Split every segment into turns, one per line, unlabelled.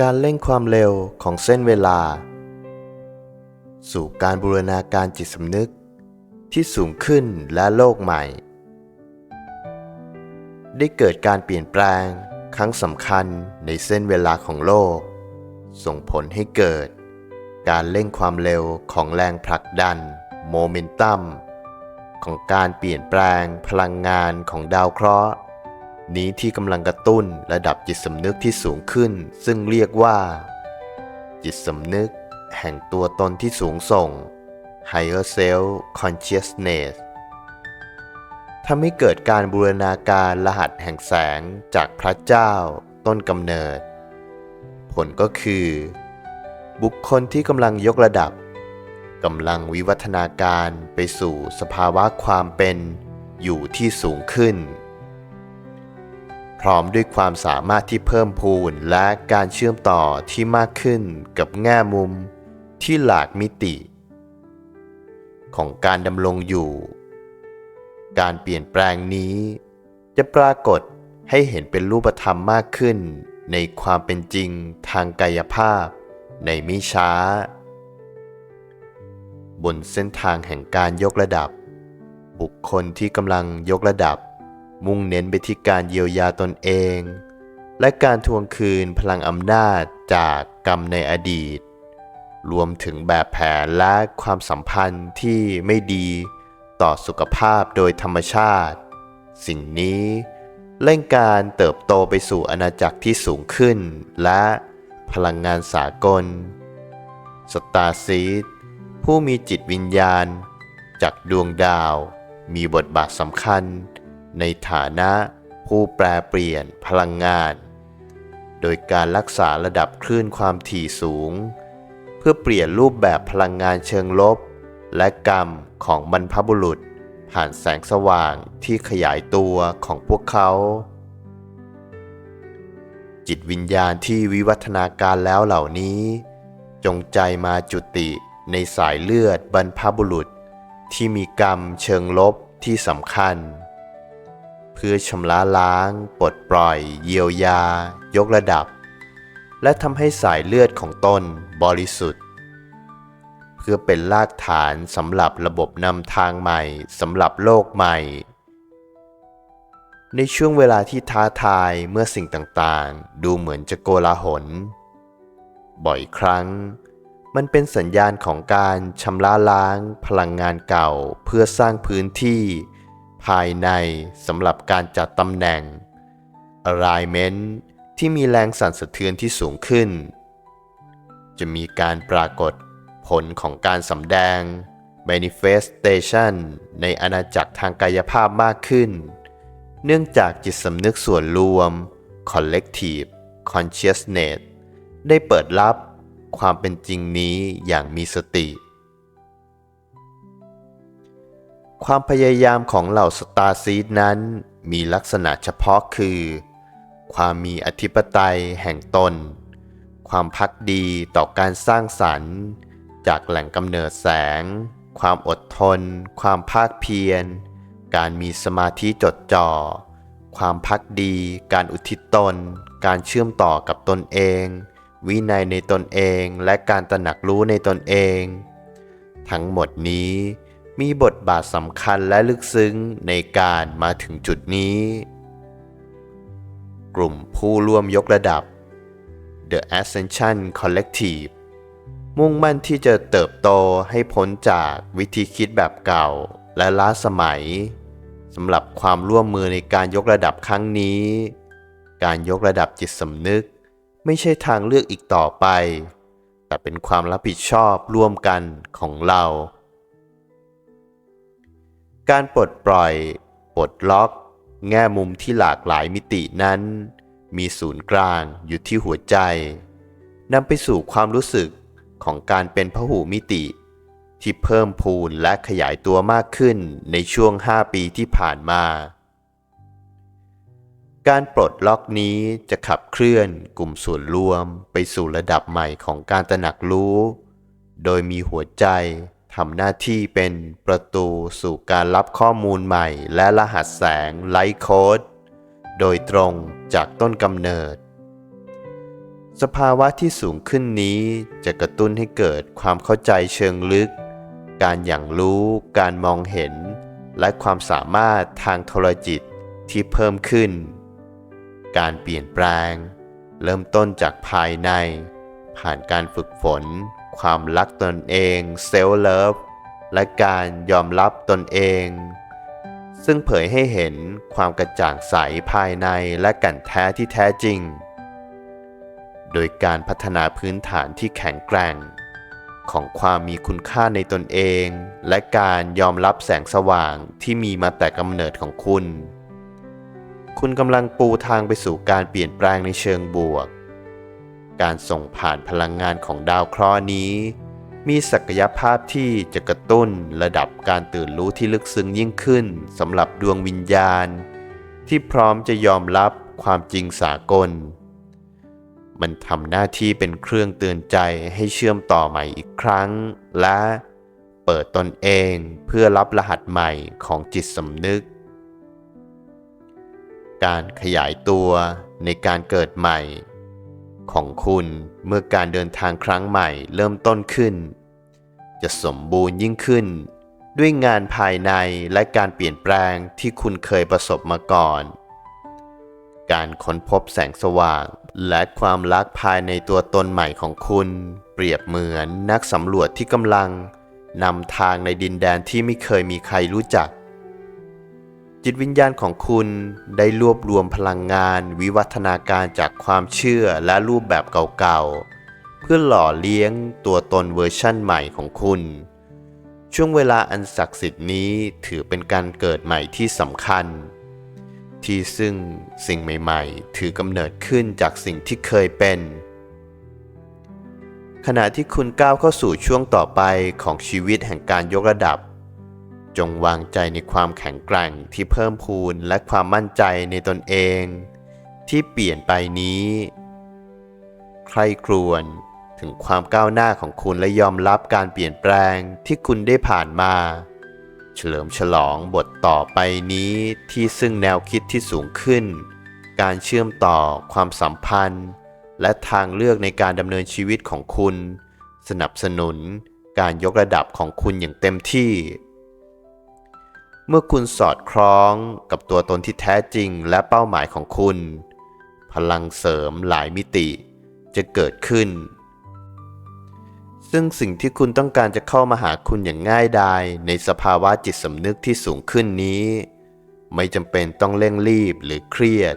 การเร่งความเร็วของเส้นเวลา สู่การบูรณาการจิตสำนึกที่สูงขึ้นและโลกใหม่ ได้เกิดการเปลี่ยนแปลงครั้งสำคัญในเส้นเวลาของโลก ส่งผลให้เกิด การเร่งความเร็วของแรงผลักดันโมเมนตัมของการเปลี่ยนแปลงพลังงานของดาวเคราะห์ นี้ที่กำลังกระตุ้นระดับจิตสำนึกที่สูงขึ้น ซึ่งเรียกว่า จิตสำนึก แห่งตัวตนที่สูงส่ง Higher Self Consciousness ทำให้เกิดการบูรณาการรหัสแห่งแสงจากพระเจ้า ต้นกำเนิด ผลก็คือ บุคคลที่กำลังยกระดับกำลังวิวัฒนาการไปสู่สภาวะความเป็นอยู่ที่สูงขึ้น พร้อมด้วยความสามารถที่เพิ่มพูนและการเชื่อมต่อที่มากขึ้นกับแง่มุมที่หลากมิติ ของการดำรงอยู่ การเปลี่ยนแปลงนี้ จะปรากฏให้เห็นเป็นรูปธรรมมากขึ้น ในความเป็นจริงทางกายภาพ ในมิช้า บนเส้นทางแห่งการยกระดับ บุคคลที่กำลังยกระดับ มุ่งเน้นไปที่การเยียวยาตนเอง และการทวงคืนพลังอำนาจจากกรรมในอดีต รวมถึงแบบแผนและความสัมพันธ์ที่ไม่ดีต่อสุขภาพโดยธรรมชาติ สิ่งนี้เร่งการเติบโตไปสู่อาณาจักรที่สูงขึ้น และพลังงานสากล สตาร์ซีดผู้มีจิตวิญญาณ จากดวงดาวมีบทบาทสำคัญ ในฐานะผู้แปรเปลี่ยนพลังงาน โดยการรักษาระดับคลื่นความถี่สูง เพื่อเปลี่ยนรูปแบบพลังงานเชิงลบ และกรรมของบรรพบุรุษ ผ่านแสงสว่างที่ขยายตัวของพวกเขา จิตวิญญาณที่วิวัฒนาการแล้วเหล่านี้ จงใจมาจุติในสายเลือดบรรพบุรุษ ที่มีกรรมเชิงลบที่สำคัญ เพื่อชำระล้าง ปลดปล่อย เยียวยา ยกระดับ และทำให้สายเลือดของตนบริสุทธิ์ เพื่อเป็นรากฐานสำหรับระบบนำทางใหม่สำหรับโลกใหม่ ในช่วงเวลาที่ท้าทายเมื่อสิ่งต่างๆ ดูเหมือนจะโกลาหล บ่อยครั้งมันเป็นสัญญาณของการชำระล้างพลังงานเก่าเพื่อสร้างพื้นที่ ภายในสำหรับการจัดตำแหน่ง alignment ที่มีแรงสั่นสะเทือนที่สูงขึ้น จะมีการปรากฏผลของการสำแดง manifestation ในอาณาจักรทางกายภาพมากขึ้น เนื่องจากจิตสำนึกส่วนรวม collective consciousness ได้เปิดรับความเป็นจริงนี้อย่างมีสติ ความพยายามของเหล่าสตาร์ซีดนั้นมีลักษณะเฉพาะคือ ความมีอธิปไตยแห่งตน ความพักดีต่อการสร้างสรรค์ จากแหล่งกำเนิดแสง ความอดทน ความภาคเพียร การมีสมาธิจดจ่อ ความพักดี การอุทิศตน การเชื่อมต่อกับตนเอง วินัยในตนเองและการตระหนักรู้ในตนเอง ทั้งหมดนี้ มีบทบาทสำคัญและลึกซึ้งในการมาถึงจุดนี้ กลุ่มผู้ร่วมยกระดับ The Ascension Collective มุ่งมั่นที่จะเติบโตให้พ้นจากวิธีคิดแบบเก่าและล้าสมัยสำหรับความร่วมมือในการยกระดับครั้งนี้ การยกระดับจิตสำนึก ไม่ใช่ทางเลือกอีกต่อไป แต่เป็นความรับผิดชอบร่วมกันของเรา การปลดปล่อย ปลดล็อก แง่มุมที่หลากหลายมิตินั้น มีศูนย์กลางอยู่ที่หัวใจนำไปสู่ความรู้สึกของการเป็นพหูมิติ ที่เพิ่มพูนและขยายตัวมากขึ้นในช่วง 5 ปีที่ผ่านมา การปลดล็อกนี้จะขับเคลื่อนกลุ่มส่วนรวมไปสู่ระดับใหม่ของการตระหนักรู้ โดยมีหัวใจ ทำหน้าที่เป็นประตูสู่การรับข้อมูลใหม่และรหัสแสงไลท์โค้ดโดยตรงจากต้นกำเนิด สภาวะที่สูงขึ้นนี้จะกระตุ้นให้เกิดความเข้าใจเชิงลึก การอย่างรู้ การมองเห็น และความสามารถทางโทรจิตที่เพิ่มขึ้น การเปลี่ยนแปลง เริ่มต้นจากภายใน ผ่านการฝึกฝน ความรักตนเองเซลล์เลิฟและการยอมรับตนเอง ซึ่งเผยให้เห็นความกระจ่างใสภายในและก่นแท้ที่แท้จริง โดยการพัฒนาพื้นฐานที่แข็งแกร่ง ของความมีคุณค่าในตนเอง และการยอมรับแสงสว่างที่มีมาแต่กำเนิดของคุณ คุณกำลังปูทางไปสู่การเปลี่ยนแปลงในเชิงบวก การส่งผ่านพลังงานของดาวเคราะห์นี้ มีศักยภาพที่จะกระตุ้นระดับการตื่นรู้ที่ลึกซึ้งยิ่งขึ้นสำหรับดวงวิญญาณ ที่พร้อมจะยอมรับความจริงสากล มันทำหน้าที่เป็นเครื่องเตือนใจให้เชื่อมต่อใหม่อีกครั้ง และเปิดตนเองเพื่อรับรหัสใหม่ของจิตสำนึก การขยายตัวในการเกิดใหม่ ของคุณเมื่อการเดินทางครั้งใหม่เริ่มต้นขึ้น จะสมบูรณ์ยิ่งขึ้น ด้วยงานภายในและการเปลี่ยนแปลงที่คุณเคยประสบมาก่อน การค้นพบแสงสว่างและความรักภายในตัวตนใหม่ของคุณ เปรียบเหมือนนักสำรวจที่กำลังนำทางในดินแดนที่ไม่เคยมีใครรู้จัก จิตวิญญาณของคุณได้รวบรวมพลังงานวิวัฒนาการจากความเชื่อและรูปแบบเก่าๆ เพื่อหล่อเลี้ยงตัวตนเวอร์ชั่นใหม่ของคุณ ช่วงเวลาอันศักดิ์สิทธิ์นี้ถือเป็นการเกิดใหม่ที่สำคัญ ที่ซึ่งสิ่งใหม่ๆ ถือกำเนิดขึ้นจากสิ่งที่เคยเป็น ขณะที่คุณก้าวเข้าสู่ช่วงต่อไปของชีวิตแห่งการยกระดับ จงวางใจในความแข็งแกร่งที่เพิ่มพูนและความมั่นใจในตนเอง ที่เปลี่ยนไปนี้ ใครครวญถึงความก้าวหน้าของคุณและยอมรับการเปลี่ยนแปลงที่คุณได้ผ่านมา เฉลิมฉลองบทต่อไปนี้ที่ซึ่งแนวคิดที่สูงขึ้น การเชื่อมต่อความสัมพันธ์ และทางเลือกในการดำเนินชีวิตของคุณ สนับสนุนการยกระดับของคุณอย่างเต็มที่ มื่อคุณสอดคล้องกับตัวตนที่แท้จริงและเป้าหมายของคุณ พลังเสริมหลายมิติจะเกิดขึ้น ซึ่งสิ่งที่คุณต้องการจะเข้ามาหาคุณอย่างง่ายดายในสภาวะจิตสำนึกที่สูงขึ้นนี้ ไม่จำเป็นต้องเร่งรีบหรือเครียด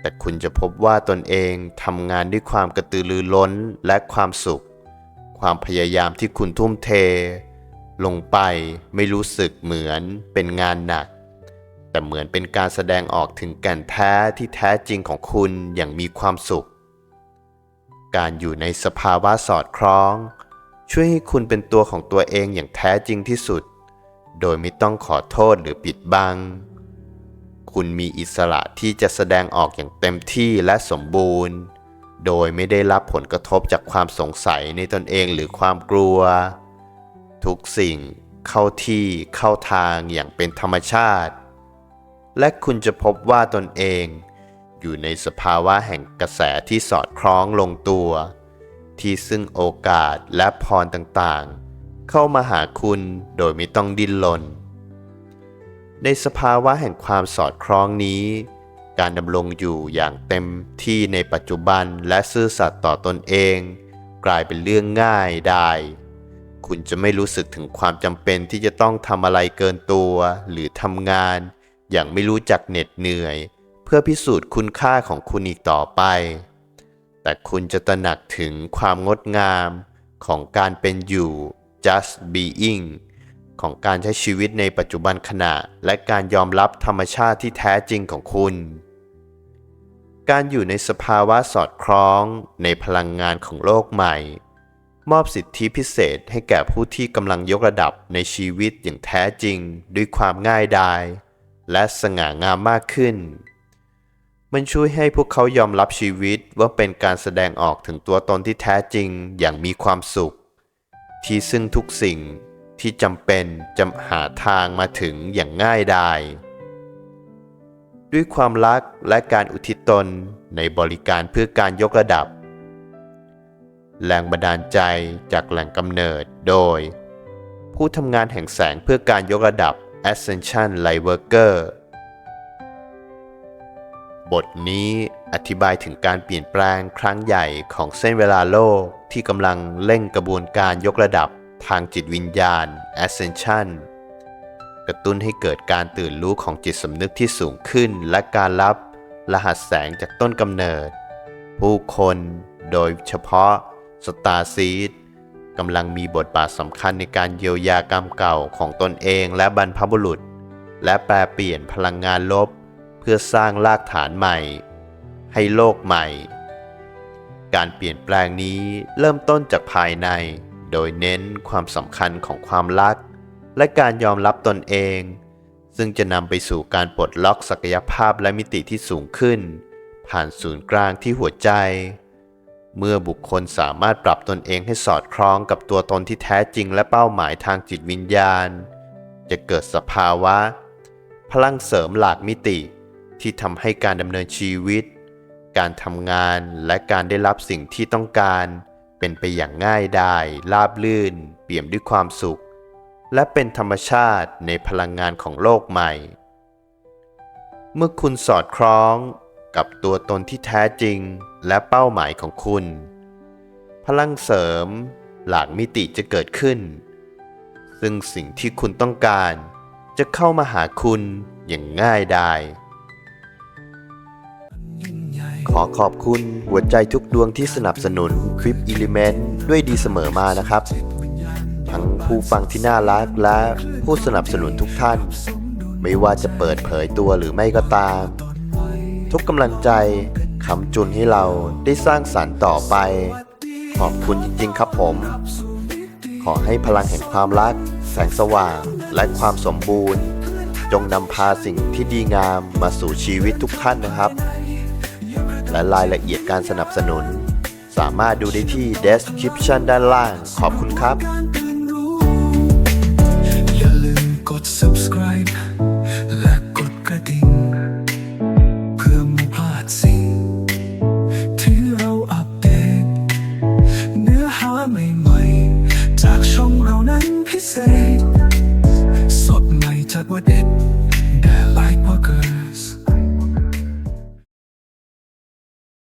แต่คุณจะพบว่าตนเองทำงานด้วยความกระตือรือร้นและความสุข ความพยายามที่คุณทุ่มเท ลงไปไม่รู้สึกเหมือนเป็นงานหนัก แต่เหมือนเป็นการแสดงออกถึงแก่นแท้ที่แท้จริงของคุณอย่างมีความสุข การอยู่ในสภาวะสอดคล้อง ช่วยให้คุณเป็นตัวของตัวเองอย่างแท้จริงที่สุด โดยไม่ต้องขอโทษหรือปิดบัง คุณมีอิสระที่จะแสดงออกอย่างเต็มที่และสมบูรณ์ โดยไม่ได้รับผลกระทบจากความสงสัยในตนเองหรือความกลัว ทุกสิ่งเข้าที่เข้าทางอย่างเป็นธรรมชาติ และคุณจะพบว่าตนเองอยู่ในสภาวะแห่งกระแสที่สอดคล้องลงตัว ที่ซึ่งโอกาสและพรต่างๆ เข้ามาหาคุณโดยไม่ต้องดิ้นรนในสภาวะแห่งความสอดคล้องนี้ การดำรงอยู่อย่างเต็มที่ในปัจจุบันและซื่อสัตย์ต่อตนเอง กลายเป็นเรื่องง่ายได้ คุณจะไม่รู้สึกถึงความจำเป็นที่จะต้องทำอะไรเกินตัว หรือทำงาน อย่างไม่รู้จักเหน็ดเหนื่อย เพื่อพิสูจน์คุณค่าของคุณอีกต่อไป แต่คุณจะตระหนักถึงความงดงามของการเป็นอยู่ just being ของการใช้ชีวิตในปัจจุบันขณะ และการยอมรับธรรมชาติที่แท้จริงของคุณ การอยู่ในสภาวะสอดคล้องในพลังงานของโลกใหม่ มอบสิทธิพิเศษให้แก่ผู้ที่กำลังยกระดับในชีวิตอย่างแท้จริงด้วยความง่ายดาย และสง่างามมากขึ้น มันช่วยให้พวกเขายอมรับชีวิตว่าเป็นการแสดงออกถึงตัวตนที่แท้จริงอย่างมีความสุข ที่ซึ่งทุกสิ่งที่จำเป็นจะหาทางมาถึงอย่างง่ายดายด้วยความรักและการอุทิศตนในบริการเพื่อการยกระดับ แรงบันดาลใจจากแหล่งกำเนิดโดย ผู้ทำงานแห่งแสงเพื่อการยกระดับ Ascension Lightworker บทนี้อธิบายถึงการเปลี่ยนแปลงครั้งใหญ่ของเส้นเวลาโลกที่กำลังเร่งกระบวนการยกระดับทางจิตวิญญาณ Ascension กระตุ้นให้เกิดการตื่นรู้ของจิตสำนึกที่สูงขึ้น และการรับรหัสแสงจากต้นกำเนิด ผู้คนโดยเฉพาะ สตาร์ซีดกำลังมีบทบาทสำคัญในการเยียวยากรรมเก่าของตนเองและบรรพบุรุษ และแปลเปลี่ยนพลังงานลบ เพื่อสร้างรากฐานใหม่ ให้โลกใหม่ การเปลี่ยนแปลงนี้เริ่มต้นจากภายใน โดยเน้นความสำคัญของความรัก และการยอมรับตนเอง ซึ่งจะนำไปสู่การปลดล็อกศักยภาพและมิติที่สูงขึ้น ผ่านศูนย์กลางที่หัวใจ เมื่อบุคคลสามารถปรับตนเองให้สอดคล้องกับตัวตนที่แท้จริงและเป้าหมายทางจิตวิญญาณ จะเกิดสภาวะ พลังเสริมหลากมิติที่ทำให้การดำเนินชีวิต การทำงานและการได้รับสิ่งที่ต้องการ เป็นไปอย่างง่ายดายราบลื่น เปี่ยมด้วยความสุข และเป็นธรรมชาติในพลังงานของโลกใหม่ เมื่อคุณสอดคล้อง กับตัวตนที่แท้จริงและเป้าหมายของคุณ พลังเสริมหลากมิติจะเกิดขึ้น ซึ่งสิ่งที่คุณต้องการจะเข้ามาหาคุณอย่างง่ายดายขอขอบคุณหัวใจทุกดวงที่สนับสนุนคลิป Element ด้วยดีเสมอมานะครับ ทั้งผู้ฟังที่น่ารักและผู้สนับสนุนทุกท่าน ไม่ว่าจะเปิดเผยตัวหรือไม่ก็ตาม ทุกกำลังใจคำจุนให้เราได้สร้างสรรค์ต่อไป ขอบคุณจริงๆครับผม ขอให้พลังแห่งความรัก แสงสว่างและความสมบูรณ์ จงนำพาสิ่งที่ดีงามมาสู่ชีวิตทุกท่านนะครับ และรายละเอียดการสนับสนุน สามารถดูได้ที่ description ด้านล่าง ขอบคุณครับ